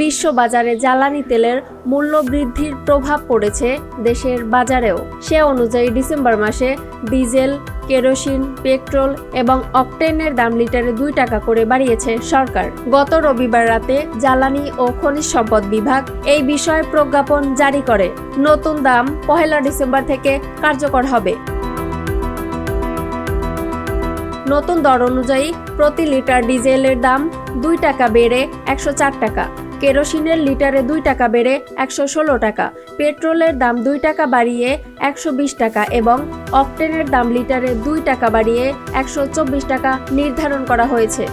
বিশ্ব বাজারে জ্বালানি তেলের মূল্য বৃদ্ধির প্রভাব পড়েছে দেশের বাজারেও। সে অনুযায়ী ডিসেম্বর মাসে ডিজেল, কেরোসিন, পেট্রোল এবং অকটেনের দাম লিটারে দুই টাকা করে বাড়িয়েছে সরকার। গত রবিবার রাতে জ্বালানি ও খনিজ সম্পদ বিভাগ এই বিষয়ে প্রজ্ঞাপন জারি করে। নতুন দাম পহেলা ডিসেম্বর থেকে কার্যকর হবে। নতুন দর অনুযায়ী প্রতি লিটার ডিজেলের দাম দুই টাকা বেড়ে একশো চার টাকা। কেরোসিনের লিটারে দুই টাকা বেড়ে একশো ষোলো টাকা, পেট্রোলের দাম দুই টাকা বাড়িয়ে একশো বিশ টাকা এবং অকটেনের দাম লিটারে দুই টাকা বাড়িয়ে একশো চব্বিশ টাকা নির্ধারণ করা হয়েছে।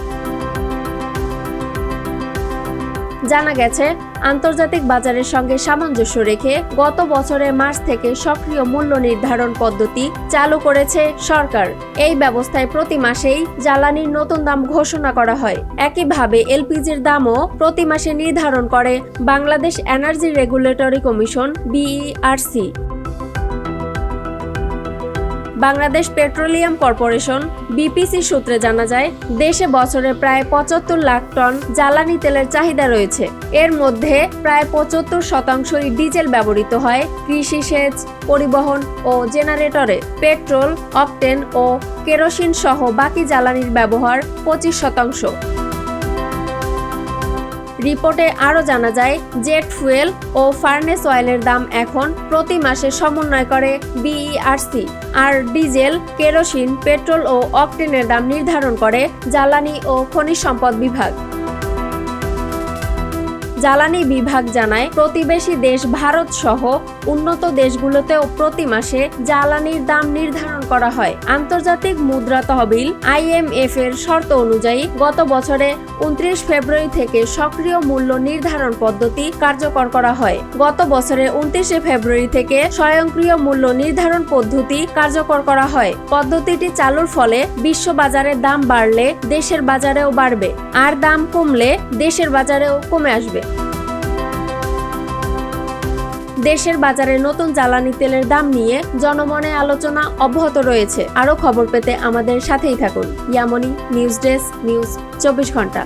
জানা গেছে, আন্তর্জাতিক বাজারের সঙ্গে সামঞ্জস্য রেখে গত বছরের মার্চ থেকে সক্রিয় মূল্য নির্ধারণ পদ্ধতি চালু করেছে সরকার। এই ব্যবস্থায় প্রতি মাসেই জ্বালানির নতুন দাম ঘোষণা করা হয়। একইভাবে এলপিজির দামও প্রতি মাসে নির্ধারণ করে Bangladesh energy regulatory commission, BERC. Bangladesh petroleum corporation, BPC সূত্রে জানা যায়, দেশে বছরে প্রায় পঁচাত্তর লাখ টন জ্বালানি তেলের চাহিদা রয়েছে। এর মধ্যে প্রায় পঁচাত্তর শতাংশই ডিজেল ব্যবহৃত হয় কৃষি সেচ, পরিবহন ও জেনারেটরে। পেট্রোল অকটেন ও কেরোসিন সহ বাকি জ্বালানির ব্যবহার পঁচিশ শতাংশ। রিপোর্টে আরও জানা যায় জেট ফুয়েল ও ফার্নেস অয়েলের দাম এখন প্রতি মাসে সমন্বয় করে বিইআরসি আর ডিজেল, কেরোসিন, পেট্রোল ও অকটেনের দাম নির্ধারণ করে জ্বালানি ও খনিজ সম্পদ বিভাগ। জ্বালানি বিভাগ জানায়, প্রতিবেশী দেশ ভারত সহ উন্নত দেশগুলোতেও প্রতি মাসে জ্বালানির দাম নির্ধারণ করা হয়। আন্তর্জাতিক মুদ্রা তহবিল আইএমএফ এর শর্ত অনুযায়ী গত বছরে উনত্রিশ ফেব্রুয়ারি থেকে সক্রিয় মূল্য নির্ধারণ পদ্ধতি কার্যকর করা হয়। গত বছরে উনত্রিশে ফেব্রুয়ারি থেকে স্বয়ংক্রিয় মূল্য নির্ধারণ পদ্ধতি কার্যকর করা হয়। পদ্ধতিটি চালুর ফলে বিশ্ব বাজারের দাম বাড়লে দেশের বাজারেও বাড়বে, আর দাম কমলে দেশের বাজারেও কমে আসবে। দেশের বাজারে নতুন জ্বালানি তেলের দাম নিয়ে জনমনে আলোচনা অব্যাহত রয়েছে। আরও খবর পেতে আমাদের সাথেই থাকুন। ইয়ামনি নিউজ ডেস্ক, নিউজ চব্বিশ ঘণ্টা।